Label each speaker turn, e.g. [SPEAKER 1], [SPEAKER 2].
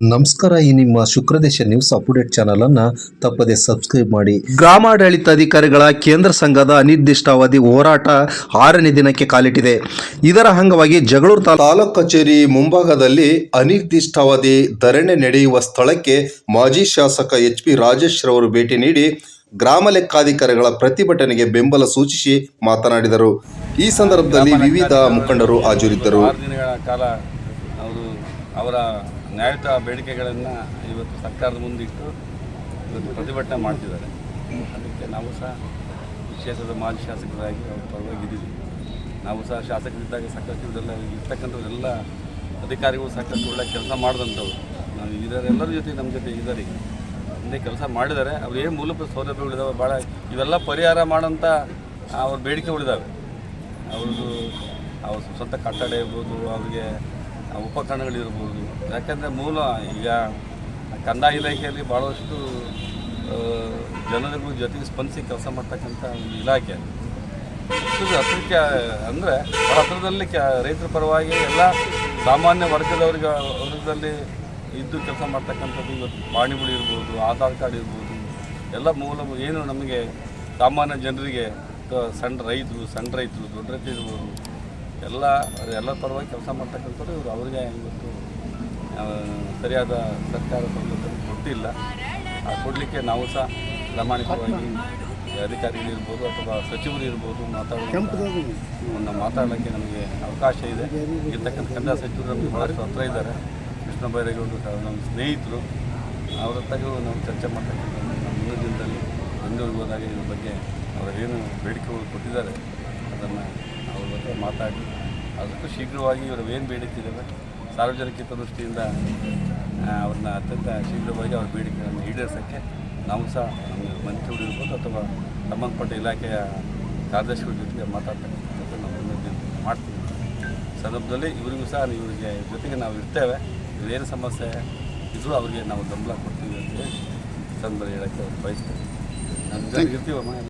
[SPEAKER 1] ನಮಸ್ಕಾರ ಈ ನಿಮ್ಮ ಶುಕ್ರದೇಶ ನ್ಯೂಸ್ ಅಪ್ಡೇಟ್ ಚಾನಲ್ ಅನ್ನ ತಪ್ಪದೆ ಸಬ್ಸ್ಕ್ರೈಬ್ ಮಾಡಿ. ಗ್ರಾಮಾಡಳಿತಾಧಿಕಾರಿಗಳ ಕೇಂದ್ರ ಸಂಘದ ಅನಿರ್ದಿಷ್ಟಾವಧಿ ಹೋರಾಟ ಆರನೇ ದಿನಕ್ಕೆ ಕಾಲಿಟ್ಟಿದೆ. ಇದರ ಅಂಗವಾಗಿ ಜಗಳೂರು ತಾಲೂಕು ಕಚೇರಿ ಮುಂಭಾಗದಲ್ಲಿ ಅನಿರ್ದಿಷ್ಟಾವಧಿ ಧರಣಿ ನಡೆಯುವ ಸ್ಥಳಕ್ಕೆ ಮಾಜಿ ಶಾಸಕ ಎಚ್ ಪಿ ರಾಜೇಶ್ ರವರು ಭೇಟಿ ನೀಡಿ ಗ್ರಾಮ ಲೆಕ್ಕಾಧಿಕಾರಿಗಳ ಪ್ರತಿಭಟನೆಗೆ ಬೆಂಬಲ ಸೂಚಿಸಿ ಮಾತನಾಡಿದರು. ಈ ಸಂದರ್ಭದಲ್ಲಿ ವಿವಿಧ ಮುಖಂಡರು ಹಾಜರಿದ್ದರು.
[SPEAKER 2] ಅವರು ನ್ಯಾಯಯುತ ಬೇಡಿಕೆಗಳನ್ನು ಇವತ್ತು ಸರ್ಕಾರದ ಮುಂದಿಟ್ಟು ಇವತ್ತು ಪ್ರತಿಭಟನೆ ಮಾಡ್ತಿದ್ದಾರೆ. ಅದಕ್ಕೆ ನಾವು ಸಹ ಕ್ಷೇತ್ರದ ಮಾಜಿ ಶಾಸಕರಾಗಿ ಅವ್ರ ಪರವಾಗಿದ್ದೀವಿ. ನಾವು ಸಹ ಶಾಸಕರಿದ್ದಾಗ ಸಾಕಷ್ಟು ಇವರೆಲ್ಲ ಇರ್ತಕ್ಕಂಥವ್ರೆಲ್ಲ ಅಧಿಕಾರಿಗಳು ಸಾಕಷ್ಟು ಒಳ್ಳೆ ಕೆಲಸ ಮಾಡಿದಂಥವ್ರು. ನಾವು ಇದರೆಲ್ಲರ ಜೊತೆ ನಮ್ಮ ಜೊತೆ ಇದ್ದಾರೆ. ಅಂದೇ ಕೆಲಸ ಮಾಡಿದ್ದಾರೆ. ಅವ್ರು ಏನು ಮೂಲಭೂತ ಸೌಲಭ್ಯಗಳಿದಾವೆ ಭಾಳ ಇವೆಲ್ಲ ಪರಿಹಾರ ಮಾಡೋಂಥ ಅವ್ರ ಬೇಡಿಕೆಗಳಿದ್ದಾವೆ ಅವ್ರದ್ದು ಅವ್ರ ಸ್ವಂತ ಕಟ್ಟಡ ಇರ್ಬೋದು, ಅವ್ರಿಗೆ ಉಪಕರಣಗಳಿರ್ಬೋದು. ಯಾಕಂದರೆ ಮೂಲ ಈಗ ಕಂದಾಯ ಇಲಾಖೆಯಲ್ಲಿ ಭಾಳಷ್ಟು ಜನಗಳ ಜೊತೆಗೆ ಸ್ಪಂದಿಸಿ ಕೆಲಸ ಮಾಡ್ತಕ್ಕಂಥ ಒಂದು ಇಲಾಖೆ ಇದು ಹತ್ರಕ್ಕೆ ಅಂದರೆ ಹತ್ರದಲ್ಲಿ ಕೆ, ರೈತರ ಪರವಾಗಿ ಎಲ್ಲ ಸಾಮಾನ್ಯ ವರ್ಗದವ್ರಿಗೆ, ವರ್ಗದಲ್ಲಿ ಇದ್ದು ಕೆಲಸ ಮಾಡ್ತಕ್ಕಂಥದ್ದು ಇವತ್ತು ಪಾಣಿಗಳು ಇರ್ಬೋದು, ಆಧಾರ್ ಕಾರ್ಡ್ ಇರ್ಬೋದು, ಎಲ್ಲ ಮೂಲ ಏನು ನಮಗೆ ಸಾಮಾನ್ಯ ಜನರಿಗೆ ಸಣ್ಣ ರೈತರು ಸಣ್ಣ ರೈತರು, ದೊಡ್ಡ ರೈತರು ಇರ್ಬೋದು ಎಲ್ಲ ಎಲ್ಲ ಪರವಾಗಿ ಕೆಲಸ ಮಾಡ್ತಕ್ಕಂಥವ್ರು ಇವರು. ಅವ್ರಿಗೆ ಇವತ್ತು ಸರಿಯಾದ ಸರ್ಕಾರ ಸೌಲಭ್ಯ ಕೊಟ್ಟಿಲ್ಲ. ಆ, ಕೊಡಲಿಕ್ಕೆ ನಾವು ಸಹ ಪ್ರಾಮಾಣಿಕವಾಗಿ ಅಧಿಕಾರಿಗಳಿರ್ಬೋದು ಅಥವಾ ಸಚಿವರು ಇರ್ಬೋದು ಮಾತಾಡೋದು ಮಾತಾಡೋಕ್ಕೆ ನಮಗೆ ಅವಕಾಶ ಇದೆ. ಇರ್ತಕ್ಕಂಥ ಕನ್ನಡ ಸಚಿವರು ನಮಗೆ ಭಾಳಷ್ಟು ಹತ್ರ ಇದ್ದಾರೆ. ಕೃಷ್ಣ ಬೈರೇಗೌಡರು ನಮ್ಮ ಸ್ನೇಹಿತರು. ಅವರ ಹತ್ತಾಗೂ ನಾವು ಚರ್ಚೆ ಮಾಡ್ತಕ್ಕಂಥ ನಮ್ಮ ಮುಂದಿನ ದಿನದಲ್ಲಿ ಬೆಂಗಳೂರಿಗೆ ಹೋದಾಗ ಇದ್ರ ಬಗ್ಗೆ ಅವರೇನು ಬೇಡಿಕೆಗಳು ಕೊಟ್ಟಿದ್ದಾರೆ. ಮಾತಾಡಿ. ಅದಕ್ಕೂ ಶೀಘ್ರವಾಗಿ ಇವರು ಏನು ಬೇಡುತ್ತಿದ್ದಾರೆ ಸಾರ್ವಜನಿಕ ಹಿತದೃಷ್ಟಿಯಿಂದ ಅವ್ರನ್ನ ಅತ್ಯಂತ ಶೀಘ್ರವಾಗಿ ಅವ್ರ ಬೇಡಿಕೆಗಳನ್ನು ಈಡೇರಿಸೋಕ್ಕೆ ನಾವು ಸಹ ನಮ್ಮ ಮಂತ್ರಿಗಳು ಇರ್ಬೋದು ಅಥವಾ ಸಂಬಂಧಪಟ್ಟ ಇಲಾಖೆಯ ಕಾರ್ಯದರ್ಶಿಗಳ ಜೊತೆಗೆ ಮಾತಾಡ್ತಕ್ಕಂಥದ್ದು ನಾವು ಮಾಡ್ತೀವಿ. ಸಂದರ್ಭದಲ್ಲಿ ಇವರಿಗೂ ಸಹ ಇವರಿಗೆ ಜೊತೆಗೆ ನಾವು ಇರ್ತೇವೆ. ಇವರೇನು ಸಮಸ್ಯೆ ಇದ್ರೂ ಅವರಿಗೆ ನಾವು ಬೆಂಬಲ ಕೊಡ್ತೀವಿ ಅಂತೇಳಿ ಸಂದರ್ಭ ಹೇಳೋಕ್ಕೆ ಬಯಸ್ತೇವೆ ನಮ್ಮ ಜೊತೆಗೆ ಇರ್ತೀವಮ್ಮ?